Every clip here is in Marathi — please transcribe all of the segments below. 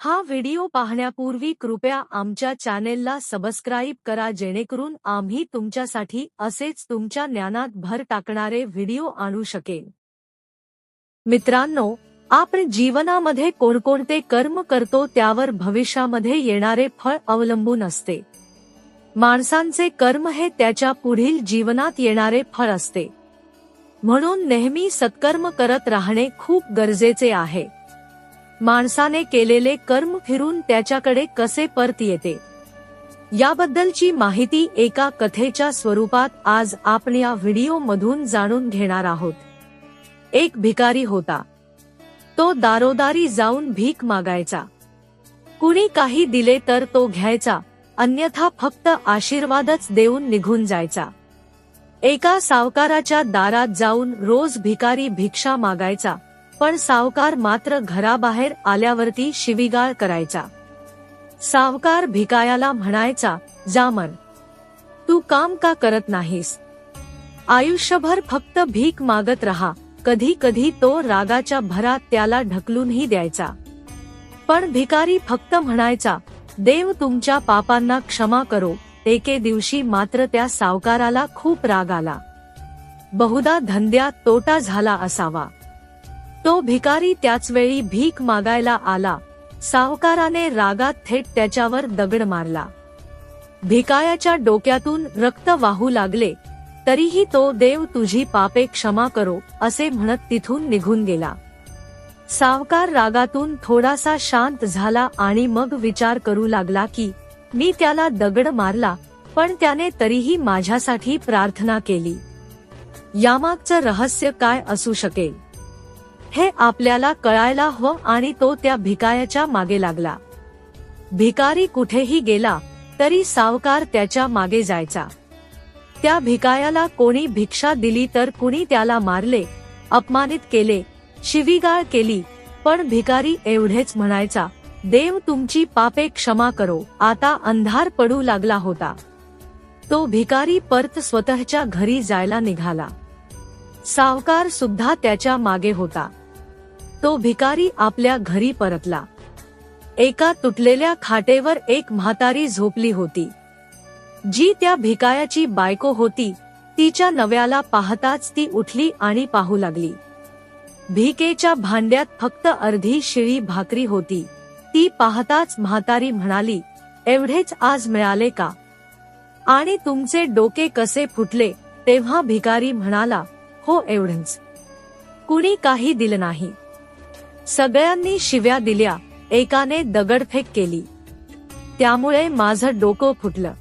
हा व्हिडिओ पाहण्यापूर्वी कृपया आमच्या चॅनेलला सबस्क्राईब करा जेणेकरून आम्ही तुमच्यासाठी असेच तुमच्या ज्ञानात भर टाकणारे व्हिडिओ आणू शकेन. मित्रांनो आपण जीवनामध्ये कोणकोणते कर्म करतो त्यावर भविष्यामध्ये येणारे फळ अवलंबून असते. माणसांचे कर्म हे त्याच्या पुढील जीवनात येणारे फळ असते. म्हणून नेहमी सत्कर्म करत राहणे खूप गरजेचे आहे. माणसाने केलेले कर्म फिरून त्याच्याकडे कसे परत येते? याबद्दलची माहिती एका कथेच्या स्वरूपात आज आपण या व्हिडिओ मधून जाणून घेणार आहोत. एक भिकारी होता. तो दारोदारी जाऊन भीक मागायचा. कुणी काही दिले तर तो घ्यायचा अन्यथा फक्त आशीर्वादच देऊन निघून जायचा. एका सावकाराच्या दारात जाऊन रोज भिकारी भिक्षा मागायचा. पण सावकार मात्र घराबाहेर आल्यावरती शिवीगाळ करायचा. सावकार भिकायाला म्हणायचा जामन तू काम का करत नाहीस? आयुष्यभर फक्त भीक मागत रहा कधी कधी तो रागाच्या भरात त्याला ढकलूनही द्यायचा. पण भिकारी फक्त म्हणायचा देव तुमच्या पापांना क्षमा करो. एके दिवशी मात्र त्या सावकाराला खूप राग आला. बहुधा धंद्यात तोटा झाला असावा. तो भिकारी त्याच वेळी भीक मागायला आला. सावकाराने रागात थेट त्याच्यावर दगड मारला. भिकायाच्या डोक्यातून रक्त वाहू लागले. तरीही तो देव तुझी पापे क्षमा करो असे म्हणत तिथून निघून गेला. सावकार रागातून थोडासा शांत झाला आणि मग विचार करू लागला की मी त्याला दगड मारला पण त्याने तरीही माझ्यासाठी प्रार्थना केली. यामागचं रहस्य काय असू शकेल? हे आपल्याला कळायला हवं आणि तो त्या भिकायाच्या मागे लागला. भिकारी कुठेही गेला तरी सावकार त्याच्यामागे जायचा. त्या भिकायाला कोणी भिक्षा दिली तर कुणी त्याला मारले अपमानित केले शिवीगाळ केली पण भिकारी एवढेच म्हणायचा देव तुमची पापे क्षमा करो आता अंधार पडू लागला होता. तो भिकारी परत स्वतःच्या घरी जायला निघाला. सावकार सुद्धा त्याच्यामागे होता. तो भिकारी आपल्या घरी परतला. एका तुटलेल्या खाटेवर एक म्हातारी झोपली होती. जी त्या भिकायाची बायको होती तिच्या नव्याला पाहताच ती उठली आणि पाहू लागली. भिकेच्या भांड्यात फक्त अर्धी शिळी भाकरी होती. ती पाहताच म्हातारी म्हणाली एवढेच आज मिळाले का? आणि तुमचे डोके कसे फुटले? तेव्हा भिकारी म्हणाला हो एवढंच. कुणी काही दिलं नाही. सगळ्यांनी शिव्या दिल्या एकाने दगडफेक केली. त्यामुळे माझं डोकं फुटलं.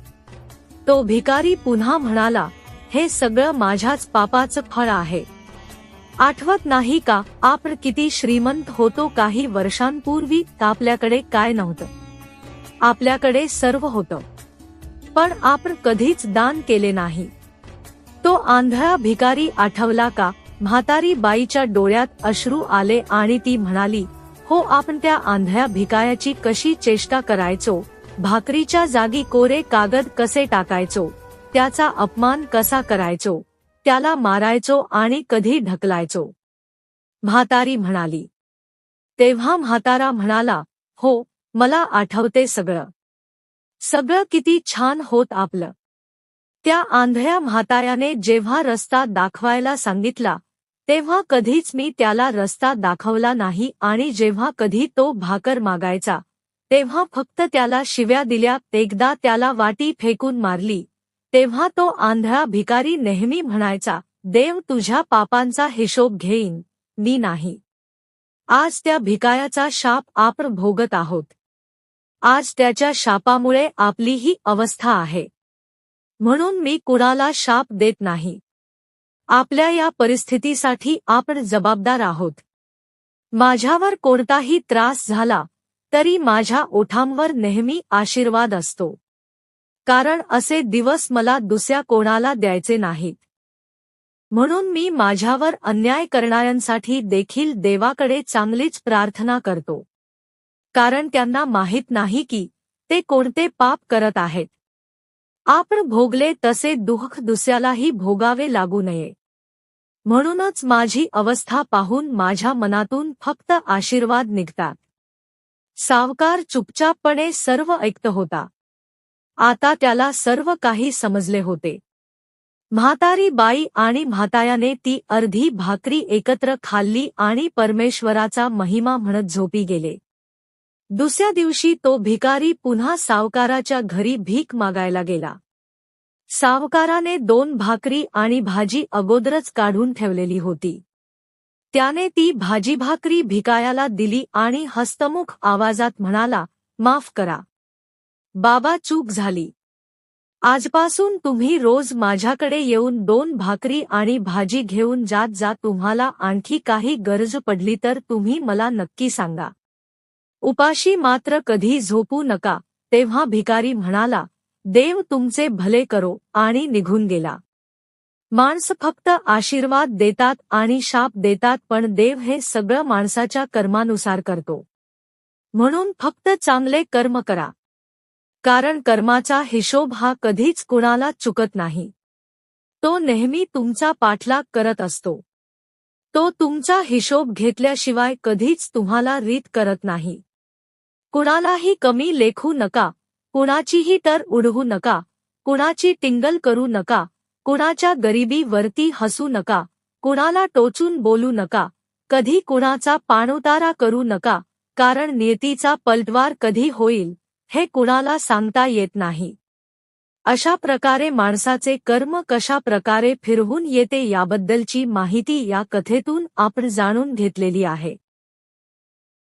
तो भिकारी पुन्हा म्हणाला हे सगळं माझ्याच पापाचं फळ आहे. आठवत नाही का आपण किती श्रीमंत होतो काही वर्षांपूर्वी आपल्याकडे काय नव्हतं? आपल्याकडे सर्व होतं. पण आपण कधीच दान केले नाही. तो आंधळा भिकारी आठवला का म्हातारी बाईच्या डोळ्यात अश्रू आले आणि ती म्हणाली हो आपण त्या आंधळ्या भिकायाची कशी चेष्टा करायचो? भाकरीच्या जागी कोरे कागद कसे टाकायचो? त्याचा अपमान कसा करायचो? त्याला मारायचो आणि कधी ढकलायचो? म्हातारी म्हणाली तेव्हा म्हातारा म्हणाला हो मला आठवते सगळं. सगळं किती छान होत आपलं. त्या आंधळ्या म्हाताऱ्याने जेव्हा रस्ता दाखवायला सांगितला तेव्हा कधीच मी त्याला रस्ता दाखवला नाही आणि जेव्हा कधी तो भाकर मागायचा तेव्हा फक्त त्याला शिव्या दिल्या एकदा त्याला वाटी फेकून मारली तेव्हा तो आंधळा भिकारी नेहमी म्हणायचा देव तुझ्या पापांचा हिशोब घेईन मी नाही. आज त्या भिकायाचा शाप आपण भोगत आहोत. आज त्याच्या शापामुळे आपली ही अवस्था आहे. म्हणून मी कुणाला शाप देत नाही. आपल्या या परिस्थितीसाठी आपण जबाबदार आहोत. माझ्यावर कोणताही त्रास झाला तरी माझ्या ओठांवर नेहमी आशीर्वाद असतो. कारण असे दिवस मला दुसऱ्या कोणाला द्यायचे नाहीत. म्हणून मी माझ्यावर अन्याय करणाऱ्यांसाठी देखील देवाकडे चांगलीच प्रार्थना करतो. कारण त्यांना माहीत नाही की ते कोणते पाप करत आहेत. आपण भोगले तसे दुःख दुसऱ्यालाही भोगावे लागू नये. म्हणूनच माझी अवस्था पाहून माझ्या मनातून फक्त आशीर्वाद निघतात. सावकार चुपचापपणे सर्व ऐकत होता. आता त्याला सर्व काही समजले होते. म्हातारी बाई आणि म्हातायाने ती अर्धी भाकरी एकत्र खाल्ली आणि परमेश्वराचा महिमा म्हणत झोपी गेले. दुसऱ्या दिवशी तो भिकारी पुन्हा सावकाराच्या घरी भीक मागायला गेला. सावकाराने दोन भाकरी आणि भाजी अगोदरच काढून ठेवलेली होती. त्याने ती भाजी भाकरी भिकायाला दिली आणि हस्तमुख आवाजात म्हणाला माफ करा. बाबा चूक झाली. आजपासून तुम्ही रोज माझ्याकडे येऊन दोन भाकरी आणि भाजी घेऊन जात जा तुम्हाला आणखी काही गरज पडली तर तुम्ही मला नक्की सांगा. उपाशी मात्र कधी झोपू नका तेव्हा भिकारी म्हणाला देव तुमचे भले करो आणि निघून गेला. माणसं फक्त आशीर्वाद देतात आणि शाप देतात पण देव हे सगळं माणसाच्या कर्मानुसार करतो. म्हणून फक्त चांगले कर्म करा. कारण कर्माचा हिशोब हा कधीच कुणाला चुकत नाही. तो नेहमी तुमचा पाठलाग करत असतो. तो तुमचा हिशोब घेतल्याशिवाय कधीच तुम्हाला रीत करत नाही. कुणालाही कमी लेखू नका. कुणाचीही तर उडवू नका. कुणाची टिंगल करू नका. कुणाच्या गरिबीवरती हसू नका. कुणाला टोचून बोलू नका. कधी कुणाचा पाणउतारा करू नका. कारण नियतीचा पलटवार कधी होईल हे कुणाला सांगता येत नाही. अशा प्रकारे माणसाचे कर्म कशा प्रकारे फिरवून येते याबद्दलची माहिती या कथेतून आपण जाणून घेतलेली आहे.